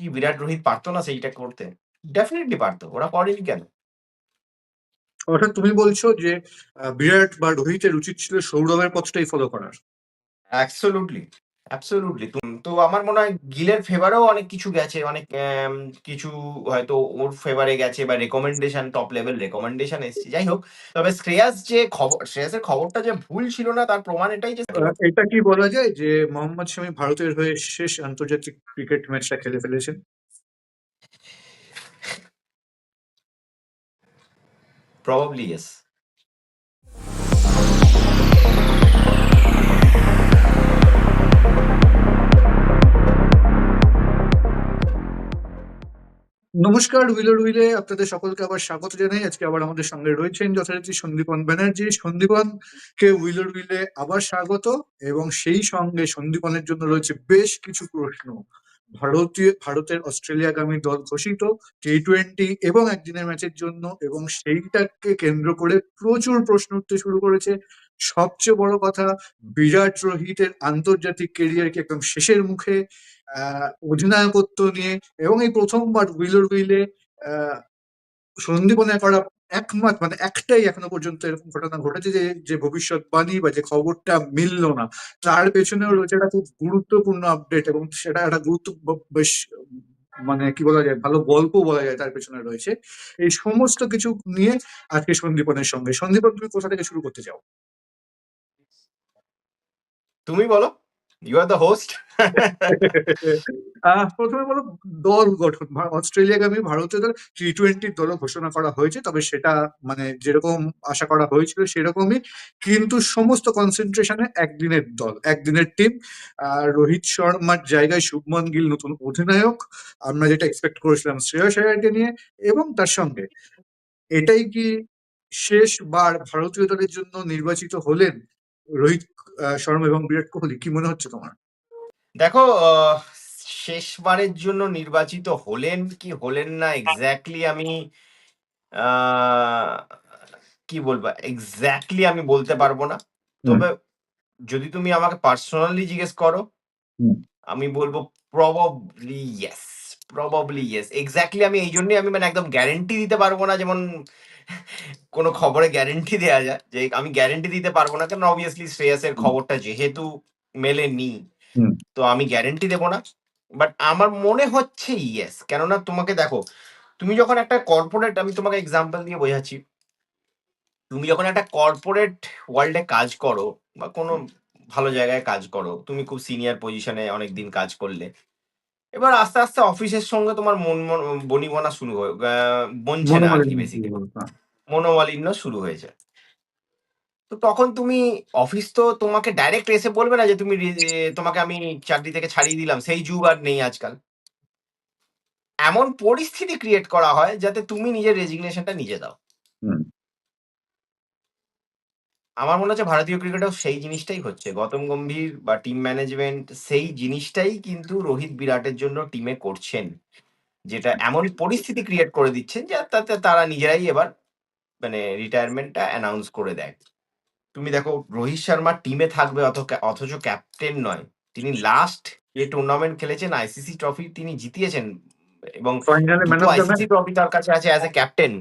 কি বিরাট রোহিত পারতো না সেইটা করতে? ডেফিনেটলি পারতো। ওরা করেনি কেন? অর্থাৎ তুমি বলছো যে বিরাট বা রোহিতের উচিত ছিল সৌরভের পথটাই ফলো করার। Absolutely, absolutely. তুম তো আমার মনে হয় গিলের ফেভারেও অনেক কিছু গেছে। অনেক কিছু হয়তো ওর ফেভারে গেছে বা রেকমেন্ডেশন টপ লেভেল রেকমেন্ডেশন এসছে। যাই হোক, তবে শ্রেয়াস যে খবর শ্রেয়াসের খবরটা যে ভুল ছিল না তার প্রমাণ এটাই যে এটা কি বলা যায় যে মোহাম্মদ শামি ভারতের হয়ে শেষ আন্তর্জাতিক ক্রিকেট ম্যাচটা খেলে ফেলেছেন? Probably yes. নমস্কার, উইলার উইলে, আপনাদের সকলকে আবার স্বাগত জানাই। আজকে আবার আমাদের সঙ্গে রয়েছেন যথারীতি সন্দীপন ব্যানার্জি। সন্দীপনকে উইলার উইলে আবার স্বাগত, এবং সেই সঙ্গে সন্দীপনের জন্য রয়েছে বেশ কিছু প্রশ্ন। ভারতীয়, ভারতের অস্ট্রেলিয়াগামী দল ঘোষিত টি-টোয়েন্টি এবং একদিনের ম্যাচের জন্য, এবং সেইটাকে কেন্দ্র করে প্রচুর প্রশ্ন উঠতে শুরু করেছে। সবচেয়ে বড় কথা বিরাট রোহিতের আন্তর্জাতিক কেরিয়ার কি একদম শেষের মুখে? অধিনায়কত্ব নিয়ে এবং এই প্রথমবার উইলার উইলে আ সন্দীপনের করা একমাত মানে একটাই এখনও পর্যন্ত এরকম ঘটনা ঘটেছে যে, যে ভবিষ্যৎবাণী বা যে খবরটা মিলল না। তার পেছনেও রয়েছে একটা খুব গুরুত্বপূর্ণ আপডেট এবং সেটা একটা গুরুত্ব বেশ মানে কি বলা যায় ভালো গল্প বলা যায় তার পেছনে রয়েছে। এই সমস্ত কিছু নিয়ে আজকে সন্দীপনের সঙ্গে। সন্দীপন তুমি কোথা থেকে শুরু করতে চাও? তুমি বলো। You are the host. আ ১ম এ বলো দল গঠন। অস্ট্রেলিয়াগামী ভারতীয় দল টি-টোয়েন্টির দলও ঘোষণা করা হয়েছে। তবে সেটা মানে যেরকম আশা করা হয়েছিল সেরকমই। কিন্তু সমস্ত কনসেন্ট্রেশনে একদিনের দল, একদিনের টিম। আর রোহিত শর্মার জায়গায় শুভমন গিল নতুন অধিনায়ক। আমরা যেটা এক্সপেক্ট করেছিলাম শ্রেয়াস আয়ারকে নিয়ে এবং তার সঙ্গে এটাই কি শেষবার ভারতীয় দলের জন্য নির্বাচিত হলেন রোহিত শর্মা এবং বিরাট কোহলি? কি মনে হচ্ছে তোমার? দেখো শেষবারের জন্য নির্বাচিত হলেন কি হলেন না এক্সাক্টলি আমি কি বলব? এক্স্যাক্টলি আমি বলতে পারব না। তবে যদি তুমি আমাকে পার্সোনালি জিজ্ঞেস করো, আমি বলব probably yes, probably yes. Exactly আমি এই জন্যই আমি মানে একদম গ্যারেন্টি দিতে পারব না যেমন কোন খবরে গ্যারান্টি দেয়া যায়। যে আমি গ্যারেন্টি দিতে পারব না। কারণ অবভিয়াসলি শ্রেয়াসের। খবরটা যেহেতু মেলেনি, হুম। তো আমি গ্যারেন্টি দেব না। বাট আমার মনে হচ্ছে ইয়েস। কেননা তোমাকে দেখো, তুমি যখন একটা কর্পোরেট আমি তোমাকে এক্সাম্পল দিয়ে বোঝাচ্ছি। তুমি যখন একটা কর্পোরেট ওয়ার্ল্ডে কাজ করো বা কোনো ভালো জায়গায় কাজ করো, তুমি খুব সিনিয়র পজিশনে অনেকদিন কাজ করলে। এবার আস্তে, আস্তে অফিসের সঙ্গে তোমার মন মন বনিবনা শুরু হয়ে বনছে না মনোমালিন্য শুরু বেসিক্যালি। মনোমালিন্য শুরু হয়েছে। তো তখন তুমি অফিস তো তোমাকে ডাইরেক্ট এসে বলবে না যে তুমি তোমাকে আমি চাকরি থেকে ছাড়িয়ে দিলাম। সেই যুগ আর নেই আজকাল। এমন পরিস্থিতি ক্রিয়েট করা হয় যাতে তুমি নিজের রেজিগনেশনটা নিজে দাও। হুম। আমার মনে হচ্ছে ভারতীয় ক্রিকেটেও সেই জিনিসটাই হচ্ছে। গৌতম গম্ভীর বা টিম ম্যানেজমেন্ট সেই জিনিসটাই কিন্তু রোহিত বিরাটের জন্য টিমে করছেন। যেটা এমন পরিস্থিতি ক্রিয়েট করে দিচ্ছেন যে তাতে তারা নিজেরাই এবার মানে রিটায়ারমেন্টটা অ্যানাউন্স করে দেয়। তুমি দেখো, রোহিত শর্মা টিমে থাকবে অথ অথচ ক্যাপ্টেন নয়। তিনি লাস্ট যে টুর্নামেন্ট খেলেছেন আইসিসি ট্রফি তিনি জিতিয়েছেন এবং ফাইনালে man of the ICC match. Trophy তার কাছে আছে as a captain.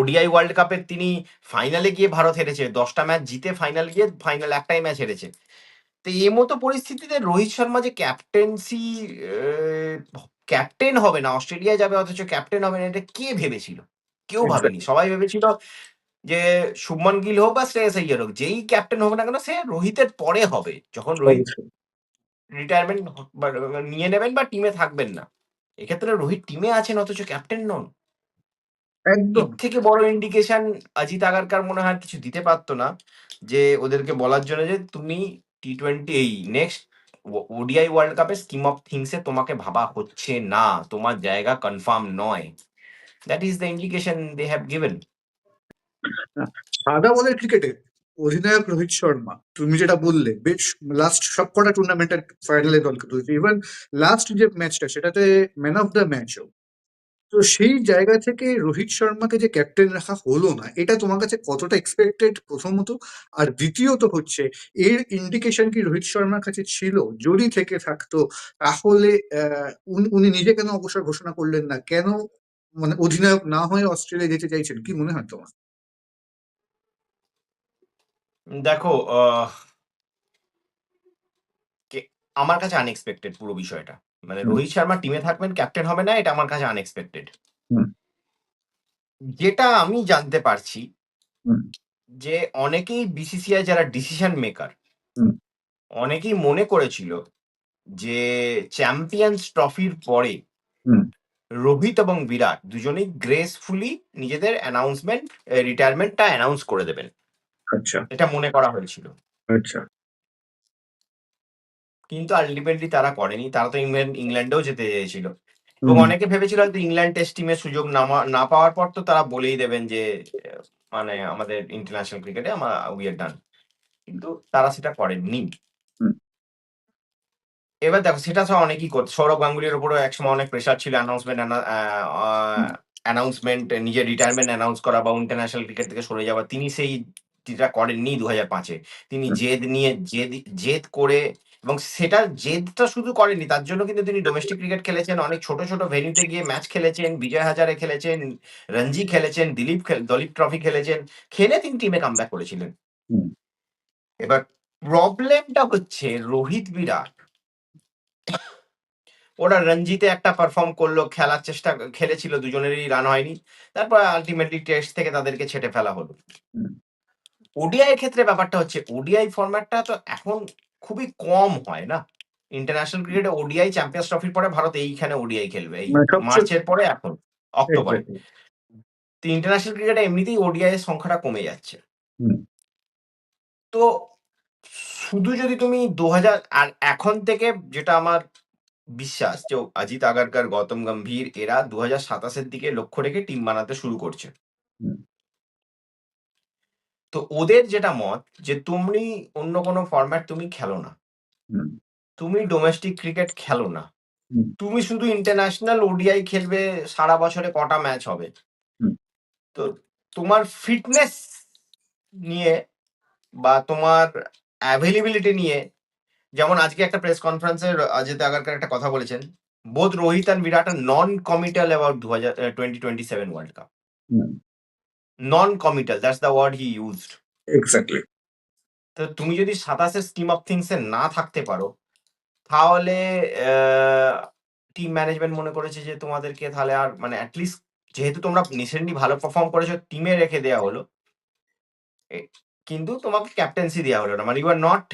ODI world কাপের তিনি ফাইনালে গিয়ে ভারত হেরেছে। ১০ টা ম্যাচ জিতে ফাইনাল গিয়ে ফাইনাল একটাই ম্যাচ হেরেছে। তো এই মতো পরিস্থিতিতে রোহিত শর্মা যে ক্যাপ্টেন্সি ক্যাপ্টেন হবে না, অস্ট্রেলিয়ায় যাবে অথচ ক্যাপ্টেন হবে না এটা কে ভেবেছিল? কেউ ভাবেনি। সবাই ভেবেছিল যে শুভমন গিল হোক বা শ্রেয়াস আইয়ার হোক, যেই ক্যাপ্টেন হোক না কেন সে রোহিতের পরে হবে। যখন রোহিত। রিটায়ারমেন্ট নিয়ে নেবেন বা টিমে থাকবেন না। এক্ষেত্রে রোহিত টিমে আছেন অথচ ক্যাপ্টেন নন। একদম। থেকে বড় ইন্ডিকেশন অজিত আগারকার মনে হয় কিছু দিতে পারতো না। যে ওদেরকে বলার জন্য যে তুমি টি-টোয়েন্টি এই নেক্সট ওডিআই ওয়ার্ল্ড কাপের স্কিম অফ থিংস এ তোমাকে ভাবা হচ্ছে না। তোমার জায়গা কনফার্ম নয়। That is the indication they have given. সাদা বলের ক্রিকেটে অধিনায়ক রোহিত শর্মা, তুমি যেটা বললে, বেশ লাস্ট সবকটা টুর্নামেন্টের ফাইনালে দলকে তুলেছে। ইভেন লাস্ট যে ম্যাচটা সেটাতে ম্যান অফ দ্য ম্যাচও। তো সেই জায়গা থেকে রোহিত শর্মাকে যে ক্যাপ্টেন রাখা হলো না, এটা তোমার কাছে কতটা এক্সপেক্টেড প্রথমত? আর দ্বিতীয়ত হচ্ছে, এর ইন্ডিকেশন কি রোহিত শর্মার কাছে ছিল? যদি থেকে থাকতো, তাহলে উনি নিজে কেন অবসর ঘোষণা করলেন না? কেন মানে অধিনায়ক না হয়ে অস্ট্রেলিয়া যেতে চাইছেন? কি মনে হয় তোমার? দেখো আহ, কে- আমার কাছে আনএক্সপেক্টেড পুরো বিষয়টা মানে হুম। রোহিত শর্মা টিমে থাকবেন ক্যাপ্টেন হবে না এটা আমার কাছে আনএক্সপেক্টেড হুম। যেটা আমি জানতে পারছি হুম। যে অনেকেই বিসিসিআই যারা ডিসিশন মেকার হুম। অনেকেই মনে করেছিল যে চ্যাম্পিয়ন্স ট্রফির পরে হুম। রোহিত এবং বিরাট দুজনেই গ্রেসফুলি নিজেদের অ্যানাউন্সমেন্ট রিটায়ারমেন্টটা অ্যানাউন্স করে দেবেন আচ্ছা। এটা মনে করা হয়েছিল। আচ্ছা। কিন্তু আলটিমেটলি তারা করেনি। তারা তো ইংল্যান্ড ইংল্যান্ডেও যেতে চেয়েছিল। এবং অনেকে ভেবেছিল হয়তো ইংল্যান্ড টেস্ট টিমের সুযোগ না পাওয়ার পর তো তারা বলেই দেবেন যে মানে আমাদের ইন্টারন্যাশনাল ক্রিকেটে আমরা উই আর ডান কিন্তু তারা সেটা করেননি। এবার দেখো সেটা তো অনেকেই করতো সৌরভ গাঙ্গুলির উপরও একসময় অনেক প্রেশার ছিল অ্যানাউন্সমেন্ট অ্যানাউন্সমেন্ট নিজের রিটায়ারমেন্ট অ্যানাউন্স করা বা ইন্টারন্যাশনাল ক্রিকেট থেকে সরে যাওয়া। তিনি সেই যেটা করেননি দু হাজার পাঁচে। তিনি জেদ নিয়ে জেদ জেদ করে এবং সেটা জেদটা শুধু করেনি তার জন্য কিন্তু তিনি ডোমেস্টিক ক্রিকেট খেলেছেন অনেক ছোট ছোট ভেন্যুতে গিয়ে ম্যাচ খেলেছেন বিজয় হাজারে খেলেছেন রঞ্জি খেলেছেন দিলীপ দলীপ ট্রফি খেলেছেন খেলে তিনি টিমে কামব্যাক করেছিলেন। এবার প্রবলেমটা হচ্ছে রোহিত বিরাট। ওরা রঞ্জিতে একটা পারফর্ম করল খেলার চেষ্টা খেলেছিল দুজনেরই রান হয়নি। তারপর আলটিমেটলি টেস্ট থেকে তাদেরকে ছেটে ফেলা হলো। ওডিআই এর ক্ষেত্রে ব্যাপারটা হচ্ছে ওডিআই ফরম্যাটটা তো এখন খুবই কম হয় না? ইন্টারন্যাশনাল ক্রিকেটে ওডিআই চ্যাম্পিয়ন্স ট্রফির পরে ভারত এইখানে ওডিআই খেলবে এই মানে মার্চের পরে এখন অক্টোবরে তো ইন্টারন্যাশনাল ক্রিকেটে এমনিতেই ওডিআই এর সংখ্যাটা কমে যাচ্ছে। তো শুধু যদি তুমি দু হাজার আর এখন থেকে যেটা আমার বিশ্বাস যে অজিত আগারকার গৌতম গম্ভীর এরা দু হাজার সাতাশের দিকে লক্ষ্য রেখে টিম বানাতে শুরু করছে। তো ওদের যেটা মত যে তুমি অন্য কোনো ফরম্যাট তুমি খেলো না হুম। তুমি ডোমেস্টিক ক্রিকেট খেলো না হুম। তুমি শুধু ইন্টারন্যাশনাল ওডিআই খেলবে সারা বছরে কটা ম্যাচ হবে হুম। তো তোমার ফিটনেস নিয়ে বা তোমার অ্যাভেলেবিলিটি নিয়ে যেমন আজকে একটা প্রেস কনফারেন্সে অজিত আগারকার একটা কথা বলেছেন বোধ Rohit and Virat non committal about দু হাজার twenty twenty seven world cup hmm. Committal that's the word he used Exactly. তো তুমি যদি সাতাশের স্কিম অফ থিংসে না থাকতে পারো তাহলে টিম ম্যানেজমেন্ট মনে করেছে যে তোমাদেরকে তাহলে আর মানে অ্যাটলিস্ট যেহেতু তোমরা রিসেন্টলি ভালো পারফর্ম করেছ টিমে রেখে দেওয়া হলো এ- কিন্তু তোমাকে ক্যাপ্টেন্সি দেওয়া হলো না। মানে ইউ আর নট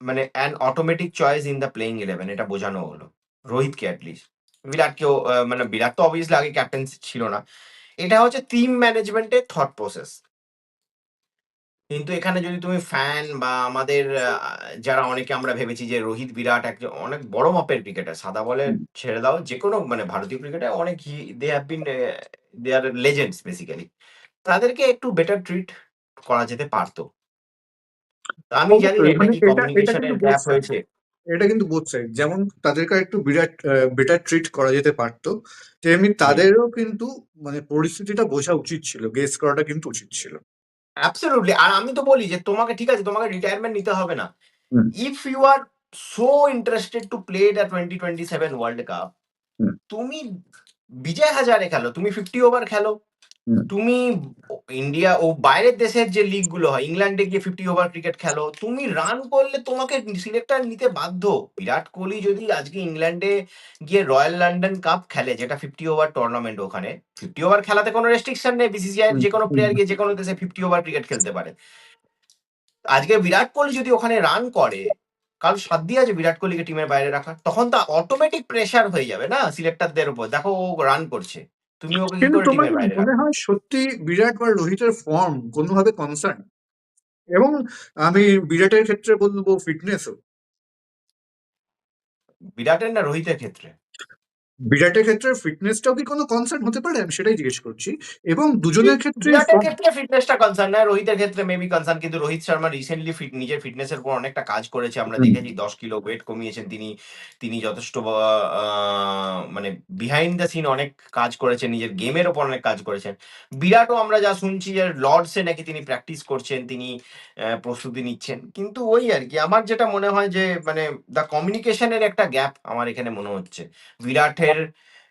মানে an automatic choice in the playing eleven এটা বোঝানো হলো। রোহিতকে অ্যাটলিস্ট বিরাটকেও মানে বিরাট তো অবভিয়াসলি আগে ক্যাপ্টেন্সি ছিল না। এটা হচ্ছে টিম ম্যানেজমেন্টের থট প্রসেস কিন্তু এখানে যদি তুমি ফ্যান বা আমাদের যারা অনেকে আমরা ভেবেছি যে রোহিত বিরাট একজন অনেক বড় মাপের ক্রিকেটার সাদা বলে ছেড়ে দাও যে কোনো মানে ভারতীয় ক্রিকেটে অনেক they have been they are legends basically তাদেরকে একটু বেটার ট্রিট করা যেতে পারতো। তো আমি জানি এটা কি কমিউনিকেশনের গ্যাপ হয়েছে। এটা কিন্তু বোথ সাইড যেমন তাদেরকে একটু বিরাট বেটার ট্রিট করা যেতে পারতো তেমনি তাদেরও কিন্তু মানে পরিস্থিতিটা বোঝা উচিত ছিল গেস করাটা কিন্তু উচিত ছিল। অ্যাবসলিউটলি আর আমি তো বলি যে তোমাকে ঠিক আছে তোমাকে রিটায়ারমেন্ট নিতে হবে না। If you are so interested to play the twenty twenty seven world cup তুমি বিজয় হাজারে খেলো তুমি ফিফটি ওভার খেলো। তুমি ইন্ডিয়া ও বাইরের দেশের যে লিগগুলো হয় ইংল্যান্ডে গিয়ে ফিফটি ওভার ক্রিকেট খেলো তুমি রান করলে তোমাকে সিলেক্টার নিতে বাধ্য। বিরাট কোহলি যদি আজকে ইংল্যান্ডে গিয়ে রয়্যাল লন্ডন কাপ খেলে যেটা ফিফটি ওভার টুর্নামেন্ট ওখানে ফিফটি ওভার খেলাতে কোনো রেস্ট্রিকশন নেই বিসিসিআই যে কোনো প্লেয়ার গিয়ে যে কোনো দেশে ফিফটি ওভার ক্রিকেট খেলতে পারে। আজকে বিরাট কোহলি যদি ওখানে রান করে কাল সাধ্য আছে বিরাট কোহলিকে টিমের বাইরে রাখা তখন তো অটোমেটিক প্রেশার হয়ে যাবে না সিলেক্টরদের উপর। দেখো ও রান করছে। তুমি ওকে কি কিন্তু করে তোমার টিমের কি বাইরে মনে হয় সত্যি বিরাট বা রোহিতের ফর্ম কোনোভাবে কনসার্ন এবং আমি বিরাটের ক্ষেত্রে বলব ফিটনেসও বিরাটের না রোহিতের ক্ষেত্রে? বিরাটের ক্ষেত্রে ফিটনেসটাও কি কোনো কনসার্ন হতে পারে? আমি সেটাই জিজ্ঞেস করছি। এবং দুজনের ক্ষেত্রে বিরাটের ক্ষেত্রে ফিটনেসটা কনসার্ন না রোহিতের ক্ষেত্রে মেবি কনসার্ন কিন্তু রোহিত শর্মা রিসেন্টলি ফিট নিজের ফিটনেসের উপর অনেকটা কাজ করেছে। আমরা দেখেছি দশ কিলো ওয়েট কমিয়েছেন তিনি তিনি যথেষ্ট মানে বিহাইন্ড দ্য সিন অনেক কাজ করেছেন নিজের গেমের ওপর অনেক কাজ করেছেন। বিরাটও আমরা যা শুনছি যে লর্ডসে নাকি তিনি প্র্যাকটিস করছেন তিনি প্রস্তুতি নিচ্ছেন। কিন্তু ওই আর কি আমার যেটা মনে হয় যে মানে দ্য কমিউনিকেশনের একটা গ্যাপ আমার এখানে মনে হচ্ছে। বিরাটের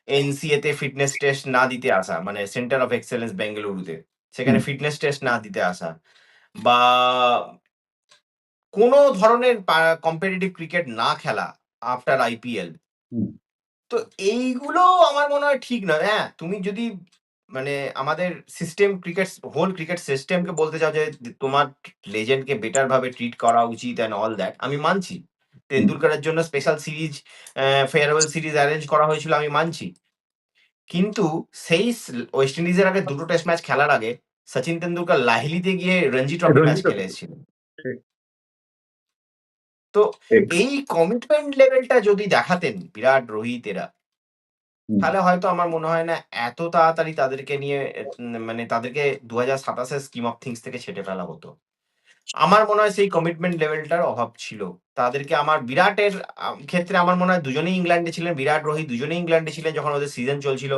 এনসিএ তে ফিটনেস টেস্ট না দিতে আসা মানে সেন্টার অফ এক্সেলেন্স বেঙ্গালুরুতে সেখানে ফিটনেস টেস্ট না দিতে আসা বা কোনো ধরনের কম্পিটিটিভ ক্রিকেট না খেলা আফটার আইপিএল তো এইগুলো আমার মনে হয় ঠিক নয় হ্যাঁ তুমি যদি মানে আমাদের সিস্টেম ক্রিকেট হোল ক্রিকেট সিস্টেমকে বলতে চাও যে তোমার লেজেন্ডকে বেটার ভাবে ট্রিট করা উচিত অ্যান্ড অল দ্যাট আমি মানছি। তেন্ডুলকারের জন্য special series farewell series arrange করা হয়েছিল আমি মানছি। কিন্তু সেই ওয়েস্ট ইন্ডিজের আগে দুটো টেস্ট ম্যাচ খেলার আগে সচিন তেন্ডুলকার লাহিলিতে গিয়ে রঞ্জি ট্রফি ম্যাচ। খেলে এসেছিলেন তো এই কমিটমেন্ট লেভেলটা যদি দেখাতেন বিরাট রোহিত এরা তাহলে হয়তো আমার মনে হয় না এত তাড়াতাড়ি তাদেরকে নিয়ে মানে তাদেরকে দু হাজার সাতাশের স্কিম অফ থিংস থেকে ছেটে ফেলা হতো। আমার মনে হয় সেই কমিটমেন্ট লেভেলটার অভাব ছিল। তাদেরকে আমার বিরাটের ক্ষেত্রে আমার মনে হয় দুজনেই ইংল্যান্ডে ছিলেন, বিরাট রোহিত দুজনেই ইংল্যান্ডে ছিলেন যখন ওদের সিজন চলছিল।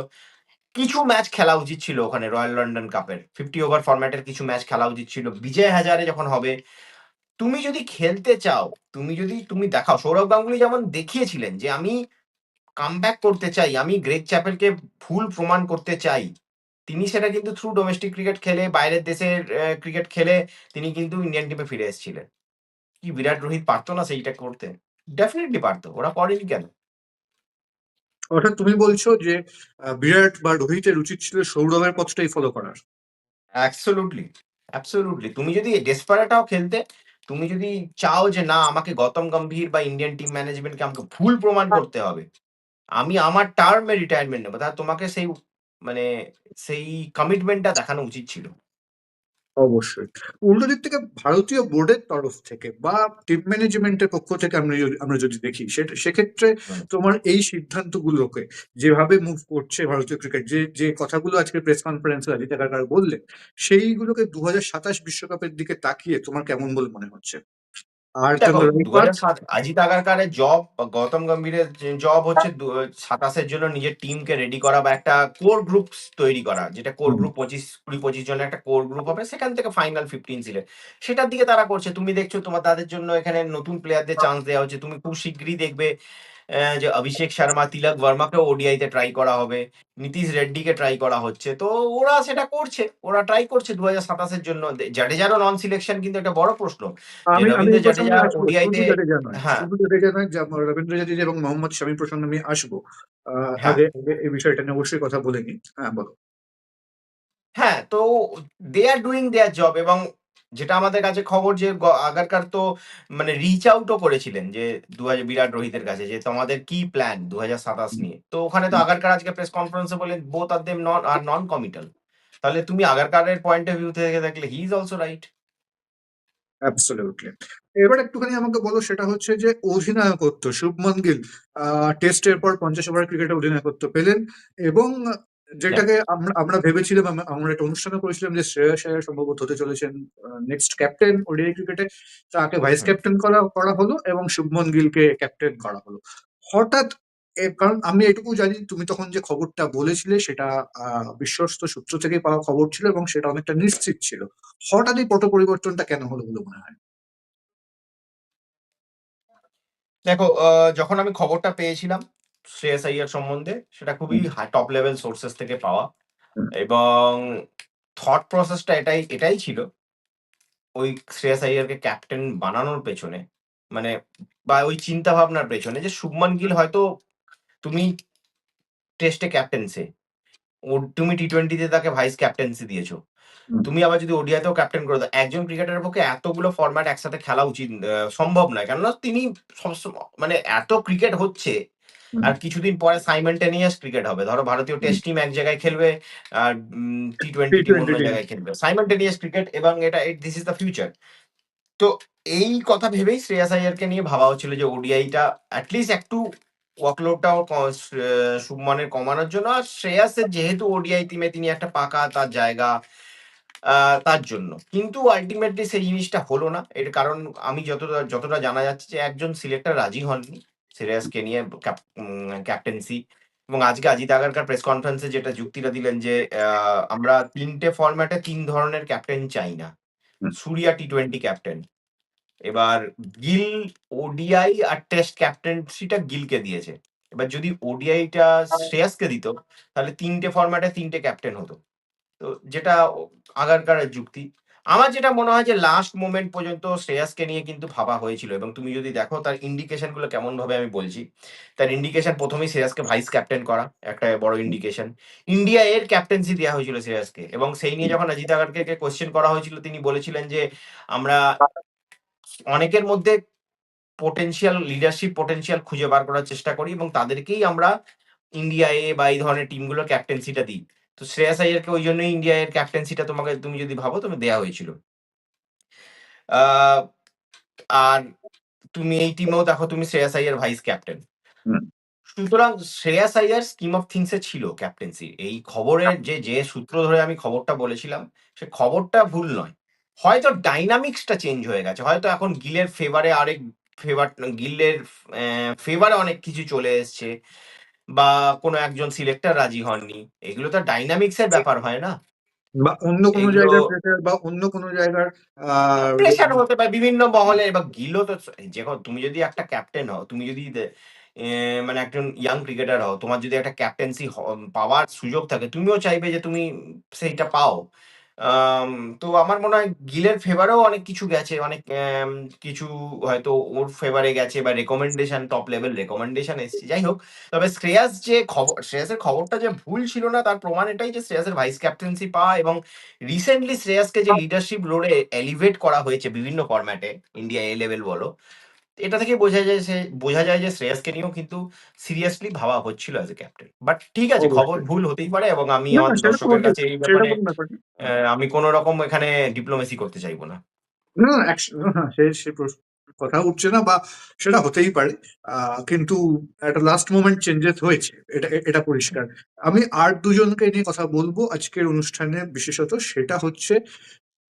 কিছু ম্যাচ খেলা উচিত ছিল ওখানে রয়্যাল লন্ডন কাপের ফিফটি ওভার ফরম্যাটের কিছু ম্যাচ খেলা উচিত ছিল। বিজয় হাজারে যখন হবে, তুমি যদি খেলতে চাও, তুমি যদি, তুমি দেখাও। সৌরভ গাঙ্গুলি যেমন দেখিয়েছিলেন যে আমি কামব্যাক করতে চাই, আমি গ্রেগ চ্যাপেলকে ভুল প্রমাণ করতে চাই তিনি সেটা কিন্তু থ্রু ডোমেস্টিক ক্রিকেট খেলে বাইরের দেশের ক্রিকেট খেলে তিনি কিন্তু ইন্ডিয়ান টিমে ফিরে এসেছিলেন। কি বিরাট রোহিত পারতো না সেইটা করতে? ডেফিনেটলি পারতো। ওরা করেনি কেন? অর্থাৎ তুমি বলছো যে বিরাট বা রোহিতের উচিত ছিল সৌরভের পথটাই ফলো করার? অ্যাবসোলুটলি অ্যাবসোলুটলি তুমি যদি ডেসপারাটাও খেলতে তুমি যদি চাও যে না আমাকে গৌতম গম্ভীর বা ইন্ডিয়ান টিম ম্যানেজমেন্টকে আমাকে ভুল প্রমাণ করতে হবে আমি আমার টার্মে রিটায়ারমেন্ট নেব তাহলে তোমাকে সেই মানে সেই কমিটমেন্টটা দেখানো উচিত ছিল। অবশ্যই। উল্টো দিক থেকে ভারতীয় বোর্ডের তরফ থেকে বা টিম ম্যানেজমেন্টের পক্ষ থেকে আমরা যদি আমরা যদি দেখি সেটা সেক্ষেত্রে তোমার এই সিদ্ধান্তগুলোকে যেভাবে মুভ করছে ভারতীয় ক্রিকেট যে যে কথাগুলো আজকে প্রেস কনফারেন্সে অজিত আগারকার বললেন সেইগুলোকে দু হাজার সাতাশ বিশ্বকাপের দিকে তাকিয়ে তোমার কেমন বলে মনে হচ্ছে? আর অজিত আগারকারের জব গৌতম গম্ভীরের জব হচ্ছে সাতাশের জন্য নিজের টিমকে রেডি করা বা একটা কোর গ্রুপ তৈরি করা যেটা কোর গ্রুপ পঁচিশ কুড়ি পঁচিশ জনের একটা কোর গ্রুপ হবে সেখান থেকে ফাইনাল ফিফটিন সিলেক্ট সেটার দিকে তারা করছে তুমি দেখছ তোমার তাদের জন্য এখানে নতুন প্লেয়ারদের চান্স দেওয়া হচ্ছে তুমি খুব শীঘ্রই দেখবে যে অভিষেক শর্মা তিলক বর্মাকেও ওডিআইতে ট্রাই করা হবে নীতিশ রেড্ডিকে ট্রাই করা হচ্ছে। তো ওরা সেটা করছে ওরা ট্রাই করছে দু হাজার সাতাশের জন্য। জাডেজারও নন সিলেকশন কিন্তু একটা বড় প্রশ্ন। আমি রবীন্দ্র জাডেজা জাডেজা হ্যাঁ। জাডেজা রবীন্দ্র জাদেজা এবং মোহাম্মদ শামী প্রসঙ্গে আমি আসব। হ্যাঁ। আগে এই বিষয়টা নিয়ে অবশ্যই কথা বলে নি হ্যাঁ বলো। হ্যাঁ তো দে আর ডুইং দেয়ার জব এবং যেটা আমাদের কাছে খবর যে আগারকার তো মানে রিচ আউটও করেছিলেন যে দু বিরাট রোহিতের কাছে যে তোমাদের কি প্ল্যান দু সাতাশ নিয়ে? তো ওখানে তো আগারকার আজকে প্রেস কনফারেন্সে বলেন বোথ আর দেম নন আর নন কমিটাল তাহলে তুমি আগারকারের পয়েন্ট অফ ভিউ থেকে দেখলে he is also right absolutely এবার একটুখানি আমাকে বলো সেটা হচ্ছে যে অধিনায়কত্ব শুভমন গিল টেস্টের পর পঞ্চাশ ওভার ক্রিকেটে অধিনায়কত্ব পেলেন এবং যেটাকে আমরা আমরা ভেবেছিলাম আম- আমরা একটা অনুষ্ঠানে করেছিলাম যে শ্রেয়াস আয়ার সম্ভবত হতে চলেছেন নেক্সট ক্যাপ্টেন ওডিআই ক্রিকেটে তাকে ভাইস ক্যাপ্টেন করা করা হলো এবং শুভমন গিলকে ক্যাপ্টেন করা হলো। হঠাৎ কারণ আমি এটুকু জানি তুমি তখন যে খবরটা বলেছিলে সেটা আহ, বিশ্বস্ত সূত্র থেকে পাওয়া খবর ছিল এবং সেটা অনেকটা নিশ্চিত ছিল। হঠাৎ এই পট পরিবর্তনটা কেন হলো বলে মনে হয়? দেখো আহ, যখন আমি খবরটা পেয়েছিলাম আইয়ার সম্বন্ধে সেটা খুবই হাই টপ লেভেল সোর্সেস থেকে পাওয়া। এবং থট প্রসেসটা এটাই এটাই ছিল। ওই শ্রেয়াস আইয়ারকে ক্যাপ্টেন বানানোর পেছনে মানে বা ওই চিন্তা ভাবনার পেছনে যে শুভমান গিল হয়তো তুমি টেস্টে ক্যাপ্টেন্সি ও তুমি টি টোয়েন্টিতে তাকে ভাইস ক্যাপ্টেন্সি দিয়েছ। তুমি আবার যদি ওডিয়াতেও ক্যাপ্টেন করে দাও একজন ক্রিকেটারের পক্ষে এতগুলো ফরম্যাট একসাথে খেলা উচিত সম্ভব নয়। কেননা তিনি সবসময় মানে এত ক্রিকেট হচ্ছে। আর কিছুদিন পরে সাইমেন্টেনিয়াস ক্রিকেট হবে। ধরো ভারতীয় টেস্ট টিম এক জায়গায় খেলবে আর টি টোয়েন্টি টিম অন্য জায়গায় খেলবে। সাইমেন্টেনিয়াস ক্রিকেট এবং এটা দিস ইজ দ্য ফিউচার তো এই কথা ভেবেই শ্রেয়াস আইয়ারকে নিয়ে ভাবা হচ্ছিল যে ওডিআইটা অ্যাটলিস্ট একটু ওয়ার্কলোডটাও শুভমানের কমানোর জন্য। আর শ্রেয়াসের যেহেতু ওডিআই টিমে তিনি একটা পাকা তার জায়গা আহ, তার জন্য। কিন্তু আলটিমেটলি সেই জিনিসটা হলো না। এর কারণ আমি যতটা যতটা জানা যাচ্ছে যে একজন সিলেক্টর রাজি হননি। শ্রেয়াসকে নিয়ে ক্যাপ্টেন্সি এবং আজকে অজিত আগারকার প্রেস কনফারেন্সে যেটা যুক্তিটা দিলেন যে আমরা তিনটে ফরম্যাটে তিন ধরনের ক্যাপ্টেন চাই না। সুরিয়া টি টোয়েন্টি ক্যাপ্টেন এবার গিল ওডিআই আর টেস্ট ক্যাপ্টেন্সিটা গিলকে দিয়েছে। এবার যদি ওডিআইটা শ্রেয়াসকে দিত তাহলে তিনটে ফরম্যাটে তিনটে ক্যাপ্টেন হতো। তো যেটা আগারকার যুক্তি আমার যেটা মনে হয় যে লাস্ট মোমেন্ট পর্যন্ত শ্রেয়াসকে নিয়ে কিন্তু ভাবা হয়েছিল এবং তুমি যদি দেখো তার ইন্ডিকেশনগুলো কেমন ভাবে আমি বলছি, তার ইন্ডিকেশন প্রথমেই শ্রেয়াসকে ভাইস ক্যাপ্টেন করা, একটা বড় ইন্ডিকেশন ইন্ডিয়া এর ক্যাপ্টেন্সি দেওয়া হয়েছিল শ্রেয়াসকে এবং সেই নিয়ে যখন অজিত আগারকে কোশ্চেন করা হয়েছিল, তিনি বলেছিলেন যে আমরা অনেকের মধ্যে পোটেনশিয়াল লিডারশিপ পোটেনশিয়াল খুঁজে বার করার চেষ্টা করি এবং তাদেরকেই আমরা ইন্ডিয়া এ বা এই ধরনের টিমগুলোর ক্যাপ্টেন্সিটা দিই। তো শ্রেয়াস আইয়ারকে ওই জন্যই ইন্ডিয়া এর ক্যাপ্টেন্সিটা তোমাকে তুমি যদি ভাবো তুমি দেওয়া হয়েছিল। আর তুমি এই টিমেও দেখো তুমি শ্রেয়াস আইয়ার ভাইস ক্যাপ্টেন সুতরাং Shreyas Iyer scheme of things এ ছিল ক্যাপ্টেন্সি এই খবরের যে যে সূত্র ধরে আমি খবরটা বলেছিলাম সে খবরটা ভুল নয়। হয়তো ডাইনামিক্সটা চেঞ্জ হয়ে গেছে। হয়তো এখন গিলের ফেভারে আরেক ফেভার গিলের ফেভারে অনেক কিছু চলে এসছে। বা কোনো একজন সিলেক্টর রাজি হননি। এগুলো তো ডাইনামিক্সের ব্যাপার হয় না। বা অন্য কোনো জায়গার বা অন্য কোনো জায়গার প্রেশার হতে পারে বিভিন্ন মহলে এবার গিলো তো যখন তুমি যদি একটা ক্যাপ্টেন হও তুমি যদি মানে একজন ইয়াং ক্রিকেটার হও তোমার যদি একটা ক্যাপ্টেন্সি পাওয়ার সুযোগ থাকে তুমিও চাইবে যে তুমি সেইটা পাও। তো আমার মনে হয় গিলের ফেভারেও অনেক কিছু গেছে। অনেক কিছু হয়তো ওর ফেভারে গেছে বা রেকমেন্ডেশন টপ লেভেল রেকমেন্ডেশন এসছে। যাই হোক তবে শ্রেয়াস যে খবর শ্রেয়াসের খবরটা যে ভুল ছিল না তার প্রমাণ এটাই যে শ্রেয়াসের ভাইস ক্যাপ্টেন্সি পাওয়া এবং রিসেন্টলি শ্রেয়াসকে যে লিডারশিপ রোলে এলিভেট করা হয়েছে বিভিন্ন ফরম্যাটে ইন্ডিয়া এ লেভেল বলো এটা থেকে বোঝা যায় সে বোঝা যায় যে শ্রেয়াসকে নিয়েও কিন্তু সিরিয়াসলি ভাবা হচ্ছিল অ্যাজ এ ক্যাপ্টেন বাট ঠিক আছে খবর ভুল হতেই পারে এবং আমি আমার দর্শকের কাছে এই ব্যাপারে আমি কোনো রকম এখানে ডিপ্লোমেসি করতে চাইব না। না সে কথা উঠছে না বা সেটা হতেই পারে। আহ, কিন্তু একটা লাস্ট মোমেন্ট চেঞ্জেস হয়েছে। এটা এটা পরিষ্কার। আমি আর দুজনকে নিয়ে কথা বলব আজকের অনুষ্ঠানে বিশেষত। সেটা হচ্ছে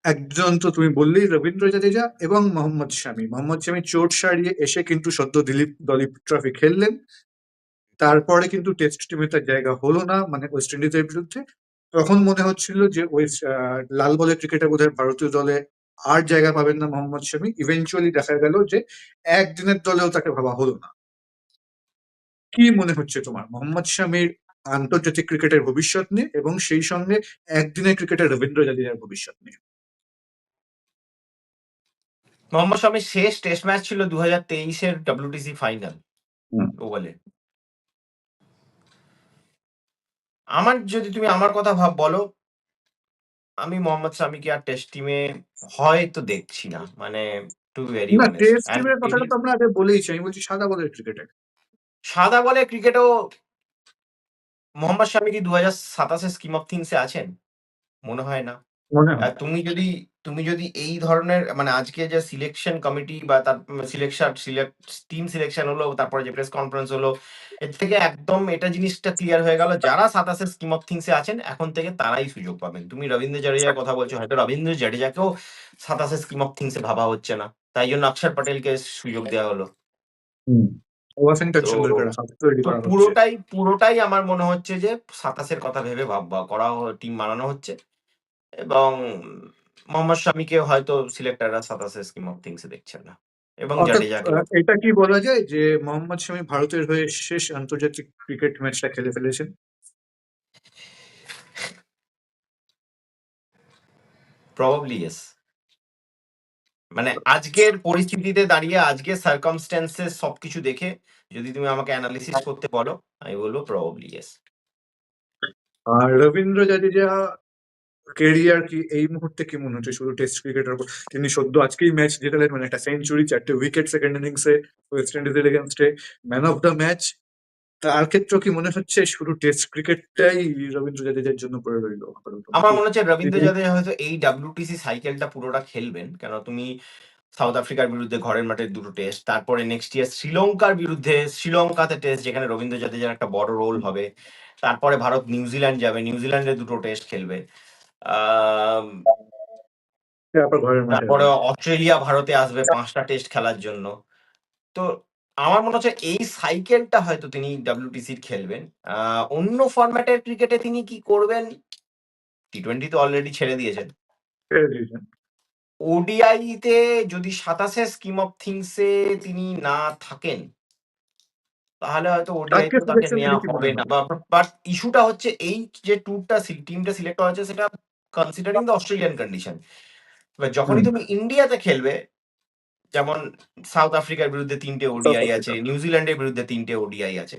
একজন তো তুমি বললেই রবীন্দ্র জাদেজা এবং মোহাম্মদ শামি। মোহাম্মদ শামি চোট সারিয়ে এসে কিন্তু সদ্য দিলীপ দলীপ ট্রফি খেললেন। তারপরে কিন্তু টেস্ট টিমে তার জায়গা হলো না মানে ওয়েস্ট ইন্ডিজের বিরুদ্ধে। তখন মনে হচ্ছিল যে ওই লাল বলের ক্রিকেটে বোধহয় ভারতীয় দলে আর জায়গা পাবেন না মোহাম্মদ শামি। ইভেনচুয়ালি দেখা গেল যে একদিনের দলেও তাকে ভাবা হলো না। কি মনে হচ্ছে তোমার? মোহাম্মদ শামির আন্তর্জাতিক ক্রিকেটের ভবিষ্যৎ নিয়ে এবং সেই সঙ্গে একদিনের ক্রিকেটের রবীন্দ্র জাদেজার ভবিষ্যৎ নিয়ে। মোহাম্মদ শামির শেষ টেস্ট ম্যাচ ছিল দু হাজার তেইশের ডাব্লিউটিসি ফাইনাল। ওভালে আমার যদি তুমি আমার কথা ভাব বলো আমি মোহাম্মদ শামিকে আর টেস্ট টিমে হয়তো দেখছি না মানে টু ভেরি না টেস্ট টিমের কথাটা তো আমরা আগে বলেইছি আমি বলছি সাদা বলের ক্রিকেটে সাদা বলে ক্রিকেটও মোহাম্মদ শামি কি দু হাজার সাতাশে স্কিম অফ থিংসে আছেন? মনে হয় না। মনে হয়। তুমি যদি তুমি যদি এই ধরনের মানে আজকে যে সিলেকশন কমিটি বা তার সিলেকশন সিলেক্ট টিম সিলেকশন হলো তারপরে যে প্রেস কনফারেন্স হলো এর থেকে একদম এটা জিনিসটা ক্লিয়ার হয়ে গেল। যারা সাতাশে স্কিম অফ থিংসে আছেন এখন থেকে তারাই সুযোগ পাবেন। তুমি রবীন্দ্র জাডেজার কথা বলছো হয়তো রবীন্দ্র জাডেজাকেও সাতাশে স্কিম অফ থিংসে ভাবা হচ্ছে না। তাই জন্য অক্ষর পটেলকে সুযোগ দেওয়া হলো। পুরোটাই পুরোটাই আমার মনে হচ্ছে যে সাতাশের কথা ভেবে ভাববা করা টিম বানানো হচ্ছে। এবং মোহাম্মদ শামিকে হয়তো সিলেক্টররা সাতাশে স্কিম অফ থিংসে দেখছেন না। এবং অর্থাৎ জাডেজাকে আহ, এটা কি বলা যায় যে মোহাম্মদ শামি ভারতের হয়ে শেষ আন্তর্জাতিক ক্রিকেট ম্যাচটা খেলে ফেলেছেন? প্রবাবলি ইয়েস মানে আজকের পরিস্থিতিতে দাঁড়িয়ে আজকের সার্কামস্ট্যান্সেস সবকিছু দেখে যদি তুমি আমাকে অ্যানালিসিস করতে বলো আমি বলব প্রবাবলি ইয়েস আর রবীন্দ্র জাদেজা কেরিয়ার কি এই মুহূর্তে কি মনে হচ্ছে? শুধু টেস্ট ক্রিকেটের উপর। তিনি সদ্য আজকেই ম্যাচ জেতালেন মানে একটা সেঞ্চুরি চারটে উইকেট সেকেন্ড ইনিংসে ওয়েস্ট ইন্ডিজের এগেনস্টে ম্যান অফ দ্য ম্যাচ তার ক্ষেত্রে কি মনে হচ্ছে? শুধু টেস্ট ক্রিকেটটাই রবীন্দ্র জাদেজার জন্য পড়ে রইল আমার মনে হচ্ছে রবীন্দ্র জাদেজা হয়তো এই ডাব্লিউটিসি সাইকেলটা পুরোটা খেলবেন। কেন তুমি সাউথ আফ্রিকার বিরুদ্ধে ঘরের মাঠে দুটো টেস্ট তারপরে নেক্সট ইয়ার শ্রীলঙ্কার বিরুদ্ধে শ্রীলঙ্কাতে টেস্ট যেখানে রবীন্দ্র জাদেজার একটা বড় রোল হবে। তারপরে ভারত নিউজিল্যান্ড যাবে নিউজিল্যান্ডে দুটো টেস্ট খেলবে। তারপর তারপরে অস্ট্রেলিয়া ভারতে আসবে পাঁচটা টেস্ট খেলার জন্য তো আমার মনে হচ্ছে এই সাইকেলটা হয়তো তিনি ডাব্লিউটিসির খেলবেন। অন্য ফরম্যাটের ক্রিকেটে তিনি কি করবেন? টি-টোয়েন্টি তো অলরেডি ছেড়ে দিয়েছেন। ওডিআইতে যদি সাতাশে স্কিম অফ থিংস তিনি না থাকেন তাহলে হয়তো তাকে ওডিআইতেও তাকে মনে হবে না। বা বাট ইস্যুটা হচ্ছে এই যে ট্যুরটা টিমটা সিলেক্ট করা হয়েছে সেটা কনসিডারিং দ্যা অস্ট্রেলিয়ান কন্ডিশন। এবার যখনই তুমি ইন্ডিয়াতে খেলবে, যেমন সাউথ আফ্রিকার বিরুদ্ধে ৩ টে সাউথ ওডিআই আছে, নিউজিল্যান্ডের বিরুদ্ধে ৩ টে ওডিআই আছে।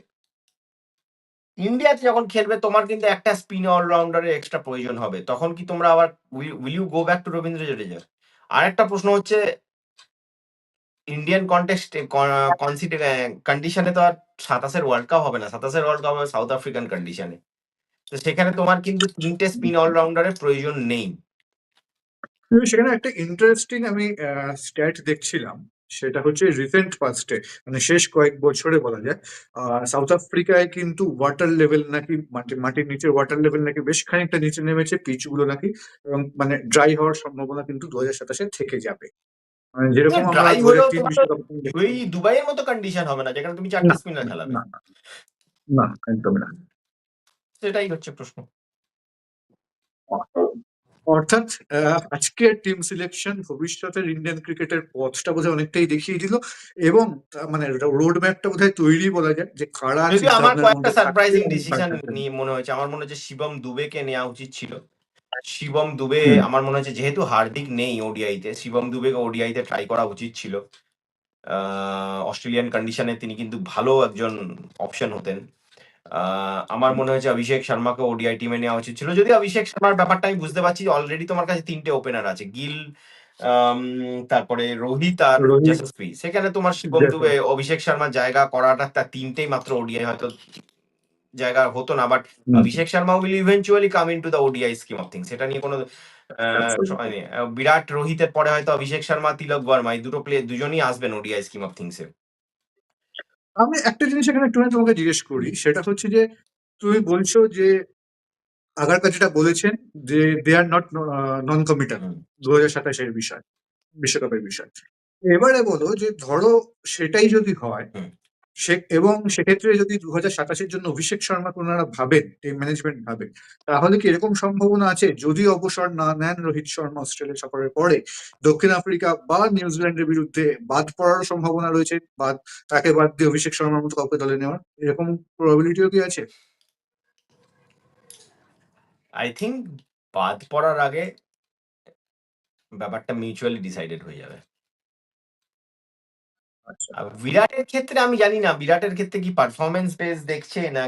ইন্ডিয়াতে যখন খেলবে তোমার কিন্তু একটা স্পিন অলরাউন্ডার এর এক্সট্রা প্রয়োজন হবে। তখন কি তোমরা আবার will you go back to Ravindra Jadeja আর একটা প্রশ্ন হচ্ছে ইন্ডিয়ান কনটেক্সট এ ক কনসিডার অ্যা তো আর ২৭ এর ওয়ার্ল্ড কাপ হবে না। ২৭ এর ওয়ার্ল্ড কাপ হবে সাউথ আফ্রিকান কন্ডিশন। তো সেখানে তোমার কিন্তু তিনটে স্পিন অলরাউন্ডারের প্রয়োজন নেই। সেখানে একটা ইন্টারেস্টিং আমি স্ট্যাট দেখছিলাম। সেটা হচ্ছে রিসেন্ট পাস্ট মানে শেষ কয়েক বছরে বলা যায়। সাউথ আফ্রিকায় কিন্তু ওয়াটার লেভেল নাকি মাটি মাটির নিচের ওয়াটার লেভেল নাকি বেশ খানিকটা নিচে নেমেছে। পিচগুলো নাকি এবং মানে ড্রাই হওয়ার সম্ভাবনা কিন্তু ২০২৭ এ থেকে যাবে। মানে যেরকম আমরা ড্রাই ২০০৩ হলেও তোমার তো বিশ্বকাপে দেখেছি ওই দুবাইয়ের মতো কন্ডিশন হবে না যেখানে তুমি ৪ না, টে স্পিনার খেলাবে। না একদমই না। সেটাই হচ্ছে প্রশ্ন। অর্থাৎ আজকের টিম সিলেকশন ভবিষ্যতের ইন্ডিয়ান ক্রিকেটের পথটা বোধহয় অনেকটাই দেখিয়ে দিল এবং মানে রোড ম্যাপটা বোধহয় তৈরি বলা যায় যে কারা যদিও আমার কয়েকটা সারপ্রাইজিং ডিসিশন। নিয়ে মনে হয়েছে। আমার মনে হচ্ছে শিবম দুবেকে নেয়া উচিত ছিল। শিবম দুবে। আমার মনে হচ্ছে যেহেতু হার্দিক নেই ওডিআইতে, শিবম দুবেকে ওডিআইতে ট্রাই করা উচিত ছিল। অস্ট্রেলিয়ান কন্ডিশনে তিনি কিন্তু ভালো একজন অপশন হতেন। আমার মনে হয়েছে অভিষেক শর্মাকে ওডিআই টিমে নেওয়া উচিত ছিল। যদি অভিষেক শর্মার ব্যাপারটা আমি বুঝতে পারছি অলরেডি তোমার কাছে তিনটে ওপেনার আছে। গিল, তারপরে রোহিত আর যশস্বী। সেখানে তোমার শিবম দুবে, অভিষেক শর্মার জায়গা করাটা তার ৩ টেই মাত্র ওডিআই হয়তো জায়গা হতো না। But Abhishek Sharma will eventually come into the ODI scheme of things. এটা নিয়ে কোনো। বিরাট রোহিতের পরে হয়তো অভিষেক শর্মা, তিলক বর্মা এই দুটো প্লে দুজনই আসবেন ওডিআই স্কিম অফ থিংস। আমি একটা জিনিস এখানে একটু তোমাকে জিজ্ঞেস করি। সেটা হচ্ছে যে তুমি বলছো যে আগারকার যেটা বলেছেন যে দে আর নট নন কমিটাল দু হাজার সাতাশের বিষয়, বিশ্বকাপের বিষয়। এবারে বলো যে ধরো সেটাই যদি হয়। সে এবং সেক্ষেত্রে যদি ২০২৭ এর জন্য অভিষেক শর্মাকে উনারা ভাবেন, টিম ম্যানেজমেন্ট ভাবে, তাহলে কি এরকম সম্ভাবনা আছে যদি অবসর না নেন রোহিত শর্মা অস্ট্রেলিয়া সফরের পরে দক্ষিণ আফ্রিকা বা নিউজিল্যান্ডের বিরুদ্ধে বাদ পড়ারও সম্ভাবনা রয়েছে? বাদ তাকে বাদ দিয়ে অভিষেক শর্মার মতো কাউকে দলে নেওয়ার? এরকম প্রবাবিলিটিও কি আছে? আই থিংক বাদ পড়ার আগে ব্যাপারটা মিউচুয়ালি ডিসাইডেড হয়ে যাবে। আচ্ছা। বিরাটের ক্ষেত্রে আমি জানি না বিরাটের ক্ষেত্রে কি পারফরম্যান্স বেস দেখছে না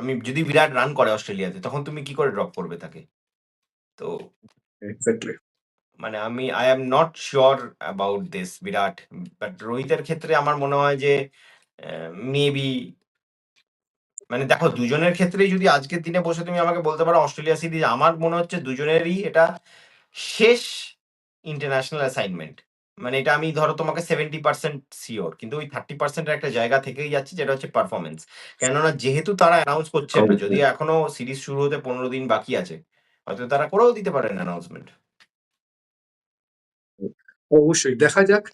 আমি যদি বিরাট রান করে অস্ট্রেলিয়াতে তখন তুমি কি করে ড্রপ করবে তাকে? তো। মানে আমি I am not sure about this Virat. But রোহিতের ক্ষেত্রে আমার মনে হয় যে মেবি মানে দেখো দুজনের ক্ষেত্রেই যদি আজকের দিনে বসে তুমি আমাকে বলতে পারো অস্ট্রেলিয়া সিরিজ আমার মনে হচ্ছে দুজনেরই এটা শেষ ইন্টারন্যাশনাল অ্যাসাইনমেন্ট। মানে এটা আমি ধরো তোমাকে 70% সিওর। কিন্তু ওই 30% এর একটা জায়গা থেকেই যাচ্ছে যেটা হচ্ছে পারফরমেন্স কেননা যেহেতু তারা অ্যানাউন্স করছে যদি এখনও সিরিজ শুরু হতে ১৫ দিন বাকি আছে। হয়তো তারা করেও দিতে পারেন অ্যানাউন্সমেন্ট। অবশ্যই দেখা যাক।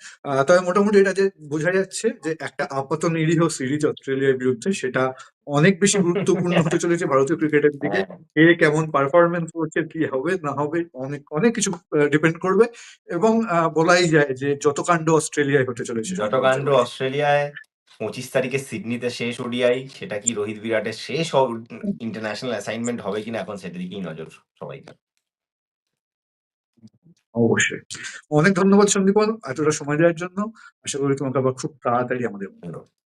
তবে মোটামুটি এটা যে বোঝা যাচ্ছে যে একটা আপাত নিরীহ সিরিজ অস্ট্রেলিয়ার বিরুদ্ধে সেটা অনেক বেশি গুরুত্বপূর্ণ হতে চলেছে ভারতীয় ক্রিকেটের দিকে। হ্যাঁ। কে কেমন পারফরমেন্স করছে, কি হবে না হবে অনেক, অনেক কিছু ডিপেন্ড করবে এবং বলাই যায় যে যত কাণ্ড অস্ট্রেলিয়ায় হতে চলেছে যত কাণ্ড অস্ট্রেলিয়ায় ২৫ তারিখে সিডনিতে শেষ ওডিআই সেটা কি রোহিত বিরাটের শেষ ইন্টারন্যাশনাল অ্যাসাইনমেন্ট হবে কিনা এখন সেটার দিকেই নজর সবাইকার। অবশ্যই। অনেক ধন্যবাদ সন্দীপন, এতটা সময় দেওয়ার জন্য। আশা করি তোমাকে আবার খুব তাড়াতাড়ি আমাদের ধন্যবাদ।